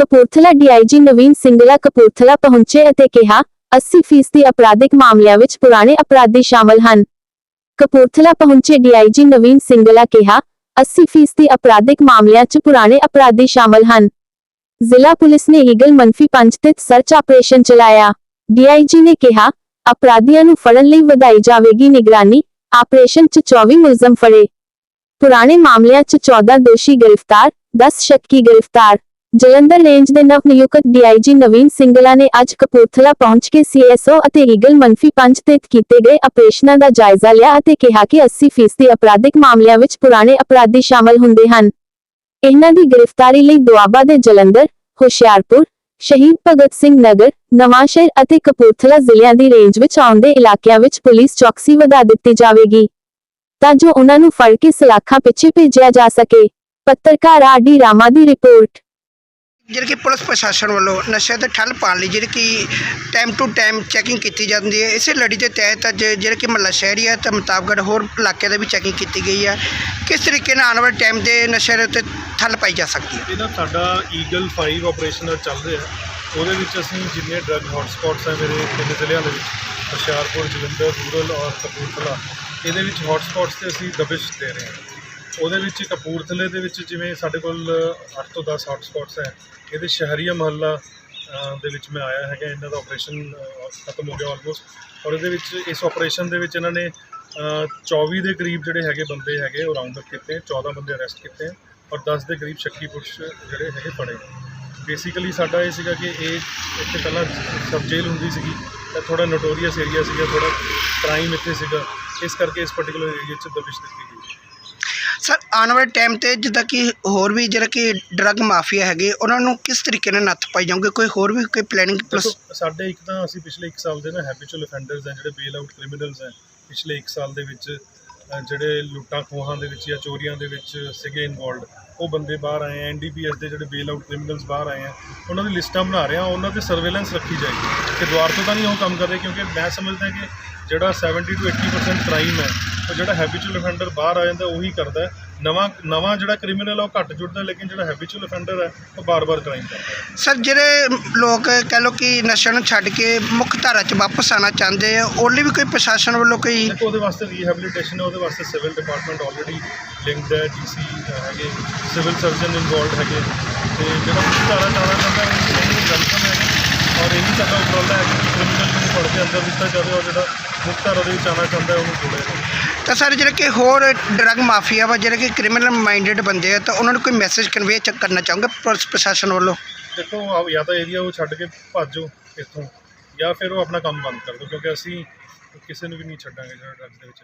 Kapurthala DIG ਨਵੀਨ ਸਿੰਗਲਾ ਕਪੂਰਥਲਾ ਪਹੁੰਚੇ ਅਤੇ ਕਿਹਾ 80% ਅਪਰਾਧਿਕ ਮਾਮਲਿਆਂ ਵਿੱਚ ਪੁਰਾਣੇ ਅਪਰਾਧੀ ਸ਼ਾਮਲ ਹਨ। ਕਪੂਰਥਲਾ ਪਹੁੰਚੇ ਡੀਆਈਜੀ ਨਵੀਨ ਸਿੰਗਲਾ ਕਿਹਾ 80% ਅਪਰਾਧਿਕ ਮਾਮਲਿਆਂ 'ਚ ਪੁਰਾਣੇ ਅਪਰਾਧੀ ਸ਼ਾਮਲ ਹਨ। ਜ਼ਿਲ੍ਹਾ ਪੁਲਿਸ ਨੇ ਈਗਲ ਮੰਫੀ ਪੰਜ ਤੇ ਸਰਚ ਆਪਰੇਸ਼ਨ ਚਲਾਇਆ। ਡੀਆਈਜੀ ਨੇ ਕਿਹਾ, ਅਪਰਾਧੀਆਂ ਨੂੰ ਫੜਨ ਲਈ ਵਧਾਈ ਜਾਵੇਗੀ ਨਿਗਰਾਨੀ, ਆਪਰੇਸ਼ਨ 'ਚ 24 ਮੁਲਜ਼ਮ ਫੜੇ। ਪੁਰਾਣੇ ਮਾਮਲਿਆਂ 'ਚ 14 ਦੋਸ਼ੀ ਗ੍ਰਿਫਤਾਰ 10 ਸ਼ੱਕੀ ਗ੍ਰਿਫਤਾਰ। ਜਲੰਧਰ ਰੇਂਜ ਦੇ ਨਵ ਨਿਯੁਕਤ ਡੀਆਈਜੀ ਨਵੀਨ ਸਿੰਗਲਾ ਨੇ ਅੱਜ ਕਪੂਰਥਲਾ ਪਹੁੰਚ ਕੇ ਸੀਐਸਓ ਅਤੇ ਈਗਲ ਮੰਫੀ ਪੰਜ ਤੇ ਕੀਤੇ ਗਏ ਆਪਰੇਸ਼ਨਾਂ ਦਾ ਜਾਇਜ਼ਾ ਲਿਆ ਅਤੇ ਕਿਹਾ ਕਿ 80% ਅਪਰਾਧਿਕ ਮਾਮਲਿਆਂ ਵਿੱਚ ਪੁਰਾਣੇ ਅਪਰਾਧੀ ਸ਼ਾਮਲ ਹੁੰਦੇ ਹਨ। ਇਹਨਾਂ ਦੀ ਗ੍ਰਿਫਤਾਰੀ ਲਈ ਦੁਆਬਾ ਦੇ ਜਲੰਧਰ, ਹੁਸ਼ਿਆਰਪੁਰ, ਸ਼ਹੀਦ ਭਗਤ ਸਿੰਘ ਨਗਰ, ਨਵਾਂਸ਼ਹਿਰ ਅਤੇ ਕਪੂਰਥਲਾ ਜ਼ਿਲ੍ਹਿਆਂ ਦੀ ਰੇਂਜ ਵਿੱਚ ਆਉਂਦੇ ਇਲਾਕਿਆਂ ਵਿੱਚ ਪੁਲਿਸ ਚੌਕਸੀ ਵਧਾ ਦਿੱਤੀ ਜਾਵੇਗੀ। ਤਾਂ ਜੋ ਉਹਨਾਂ ਨੂੰ ਫੜ ਕੇ ਸਲਾਖਾਂ ਪਿੱਛੇ ਭੇਜਿਆ ਜਾ ਸਕੇ। ਪੱਤਰਕਾਰ ਆਰ ਰਾਮਾ ਦੀ ਰਿਪੋਰਟ। ਜਿਹੜੀ ਕਿ ਪੁਲਿਸ ਪ੍ਰਸ਼ਾਸਨ ਵੱਲੋਂ ਨਸ਼ੇ ਤੇ ਠੱਲ ਪਾਉਣ ਲਈ ਜਿਹੜੀ ਕਿ ਟਾਈਮ ਟੂ ਟਾਈਮ ਚੈਕਿੰਗ ਕੀਤੀ ਜਾਂਦੀ ਹੈ। ਇਸੇ ਲੜੀ ਦੇ ਤਹਿਤ ਅੱਜ ਜਿਹੜਾ ਕਿ ਮਹੱਲਾ ਸ਼ਹਿਰੀ ਹੈ, ਤੇ ਮੁਤਾਬਕੜ ਹੋਰ ਇਲਾਕਿਆਂ ਦੇ ਵੀ ਚੈਕਿੰਗ ਕੀਤੀ ਗਈ ਹੈ। ਕਿਸ ਤਰੀਕੇ ਨਾਲ ਆਉਣ ਵਾਲੇ ਟਾਈਮ ਦੇ ਨਸ਼ੇ ਦੇ ਉੱਤੇ ਠੱਲ ਪਾਈ ਜਾ ਸਕਦੀ ਹੈ? ਇਹ ਸਾਡਾ ਈਗਲ 5 ਆਪਰੇਸ਼ਨ ਚੱਲ ਰਿਹਾ। ਉਹਦੇ ਵਿੱਚ ਅਸੀਂ ਜਿੰਨੇ ਡਰੱਗ ਹੌਟਸਪੌਟਸ ਹੈ ਮੇਰੇ ਤਿੰਨ ਜ਼ਿਲ੍ਹਿਆਂ ਦੇ ਵਿੱਚ, ਹੁਸ਼ਿਆਰਪੁਰ, ਜਲੰਧਰ, ਰੂਰਲ ਔਰ ਕਪੂਰਥਲਾ, ਇਹਦੇ ਵਿੱਚ ਹੌਟਸਪੌਟਸ ਤੇ ਅਸੀਂ ਦਬਿਸ਼ ਦੇ ਰਹੇ ਹਾਂ। ਉਹਦੇ ਵਿੱਚ ਕਪੂਰਥਲੇ ਦੇ ਵਿੱਚ ਜਿਵੇਂ ਸਾਡੇ ਕੋਲ 8 ਤੋਂ 10 ਹੌਟਸਪੌਟਸ ਹੈ ਇਹਦੇ ਸ਼ਹਿਰੀਆ ਮਹੱਲਾ ਦੇ ਵਿੱਚ ਮੈਂ ਆਇਆ ਹੈਗਾ ਇਹਨਾਂ ਦਾ ਆਪਰੇਸ਼ਨ ਖਤਮ ਹੋ ਗਿਆ ਆਲਮੋਸਟ ਔਰ ਇਹਦੇ ਵਿੱਚ ਇਸ ਆਪਰੇਸ਼ਨ ਦੇ ਵਿੱਚ ਇਹਨਾਂ ਨੇ ਅ, 24 ਦੇ ਕਰੀਬ ਜਿਹੜੇ ਹੈਗੇ ਬੰਦੇ ਹੈਗੇ ਉਹ ਰਾਉਂਡ ਅਪ ਕੀਤੇ 14 ਬੰਦੇ ਅਰੈਸਟ ਕੀਤੇ ਔਰ 10 ਦੇ ਕਰੀਬ ਸ਼ੱਕੀ ਪੁਰਸ਼ ਜਿਹੜੇ ਹੈਗੇ ਫੜੇ। ਬੇਸਿਕਲੀ ਸਾਡਾ ਇਹ ਸੀਗਾ ਕਿ ਇਹ ਇੱਥੇ ਪਹਿਲਾਂ ਸਬ ਜੇਲ੍ਹ ਹੁੰਦੀ ਸੀਗੀ ਤਾਂ ਥੋੜਾ ਨੋਟੋਰੀਅਸ ਏਰੀਆ ਸੀਗਾ ਥੋੜਾ ਕ੍ਰਾਈਮ ਇੱਥੇ ਸੀਗਾ ਇਸ ਕਰਕੇ ਇਸ ਪਾਰਟਿਕੂਲਰ ਏਰੀਆ 'ਚ ਦਬਿਸ਼ ਦਿੱਤੀ ਗਈ। ਸਰ ਆਉਣ ਵਾਲੇ ਟਾਈਮ ਤੇ ਜਿੱਦਾਂ ਕਿ ਹੋਰ ਵੀ ਜਿਹੜਾ ਕਿ ਡਰੱਗ ਮਾਫੀਆ ਹੈਗੇ ਉਹਨਾਂ ਨੂੰ ਕਿਸ ਤਰੀਕੇ ਨਾਲ ਨੱਥ ਪਾਈ ਜਾਊਗੀ? ਕੋਈ ਹੋਰ ਵੀ ਕੋਈ ਪਲੈਨਿੰਗ ਪਲਸ ਦੇਖੋ ਸਾਡੇ ਇੱਕ ਤਾਂ ਅਸੀਂ ਪਿਛਲੇ 1 ਸਾਲ ਦੇ ਨਾ ਹੈਬਿਚੁਅਲ ਅਫੈਂਡਰਸ ਹੈ ਜਿਹੜੇ ਬੇਲ ਆਊਟ ਕ੍ਰਿਮੀਨਲਸ ਹੈ ਪਿਛਲੇ 1 ਸਾਲ ਦੇ ਵਿੱਚ ਅ, ਜਿਹੜੇ ਲੁੱਟਾਂ ਖੋਹਾਂ ਦੇ ਵਿੱਚ ਜਾਂ ਚੋਰੀਆਂ ਦੇ ਵਿੱਚ ਸੀਗੇ ਇਨਵੋਲਡ ਉਹ ਬੰਦੇ ਬਾਹਰ ਆਏ ਆ ਐਨਡੀਪੀਐਸ ਦੇ ਜਿਹੜੇ ਬੇਲ ਆਊਟ ਕ੍ਰਿਮੀਨਲਸ ਬਾਹਰ ਆਏ ਆ ਉਹਨਾਂ ਦੀ ਲਿਸਟਾਂ ਬਣਾ ਰਹੇ ਆ ਉਹਨਾਂ ਤੇ ਸਰਵੇਲੈਂਸ ਰੱਖੀ ਜਾਏਗੀ। ਕਿ ਦੁਆਰ ਤੋਂ ਤਾਂ ਨਹੀਂ ਉਹ ਕੰਮ ਕਰ ਰਹੇ ਕਿਉਂਕਿ ਮੈਂ ਸਮਝਦਾ ਕਿ ਜਿਹੜਾ 70 ਤੋਂ 80% ਕ੍ਰਾਈਮ ਹੈ ਉਹ ਜਿਹੜਾ ਹੈਬਿਚੁਅਲ ਅਫੈਂਡਰ ਬਾਹਰ ਆ ਜਾਂਦਾ ਉਹੀ ਕਰਦਾ ਨਵਾਂ ਨਵਾਂ ਜਿਹੜਾ ਕ੍ਰਿਮੀਨਲ ਆ ਉਹ ਘੱਟ ਜੁੜਦਾ ਲੇਕਿਨ ਜਿਹੜਾ ਹੈਬਿਚੁਅਲ ਅਫੈਂਡਰ ਹੈ ਉਹ ਬਾਰ-ਬਾਰ ਕ੍ਰਾਈਮ ਕਰਦਾ ਸਰ ਜਿਹੜੇ ਲੋਕ ਕਹਿ ਲਓ ਕਿ ਨਸ਼ੇ ਨੂੰ ਛੱਡ ਕੇ ਮੁੱਖ ਧਾਰਾ 'ਚ ਵਾਪਸ ਆਉਣਾ ਚਾਹੁੰਦੇ ਆ ਉਹ ਲਈ ਵੀ ਕੋਈ ਪ੍ਰਸ਼ਾਸਨ ਵੱਲੋਂ ਕੋਈ ਦੇਖੋ ਉਹਦੇ ਵਾਸਤੇ ਰੀਹੈਬਿਲਿਟੇਸ਼ਨ ਹੈ ਉਹਦੇ ਵਾਸਤੇ ਸਿਵਲ ਡਿਪਾਰਟਮੈਂਟ ਆਲਰੇਡੀ ਲਿੰਕਡ ਹੈ ਡੀਸੀ ਹੈਗੇ ਸਿਵਲ ਸਰਜਨ ਇਨਵੋਲਡ ਹੈਗੇ। ਤੇ ਜਿਹੜਾ ਮੁੱਖ ਧਾਰਾ ਚਾਹਣਾ ਚਾਹੁੰਦਾ ਹੈ ਉਹਨੂੰ ਵੈਲਕਮ ਹੈ ਔਰ ਇਹ ਵੀ ਸਾਡਾ ਉਪਰਾਲਾ ਹੈ ਕਿ ਕ੍ਰਿਮੀਨਲ ਨੂੰ ਫੜ ਕੇ ਅੰਦਰ ਦਿੱਤਾ ਜਾਵੇ ਔਰ ਜਿਹੜਾ ਮੁੱਖ ਧਾਰਾ ਦੇ ਵਿੱਚ ਆਉਣਾ ਚਾਹੁੰਦਾ ਹੈ ਉਹਨੂੰ ਜੋੜਿਆ ਜਾਵੇ। ਤਾਂ ਸਰ ਜਿਹੜੇ ਕਿ ਹੋਰ ਡਰੱਗ ਮਾਫੀਆ ਵਾ, ਜਿਹੜੇ ਕਿ ਕ੍ਰਿਮੀਨਲ ਮਾਈਂਡਡ ਬੰਦੇ ਆ, ਤਾਂ ਉਹਨਾਂ ਨੂੰ ਕੋਈ ਮੈਸੇਜ ਕਨਵੇ ਕਰਨਾ ਚਾਹੋਗੇ ਪੁਲਿਸ ਪ੍ਰਸ਼ਾਸਨ ਵੱਲੋਂ? ਦੇਖੋ, ਆਹ ਜਾਂ ਤਾਂ ਏਰੀਆ ਉਹ ਛੱਡ ਕੇ ਭੱਜੋ ਇੱਥੋਂ, ਜਾਂ ਫਿਰ ਉਹ ਆਪਣਾ ਕੰਮ ਬੰਦ ਕਰ ਦਿਓ, ਕਿਉਂਕਿ ਅਸੀਂ ਕਿਸੇ ਨੂੰ ਵੀ ਨਹੀਂ ਛੱਡਾਂਗੇ ਜਿਹੜਾ ਡਰੱਗਸ ਦੇ ਵਿੱਚ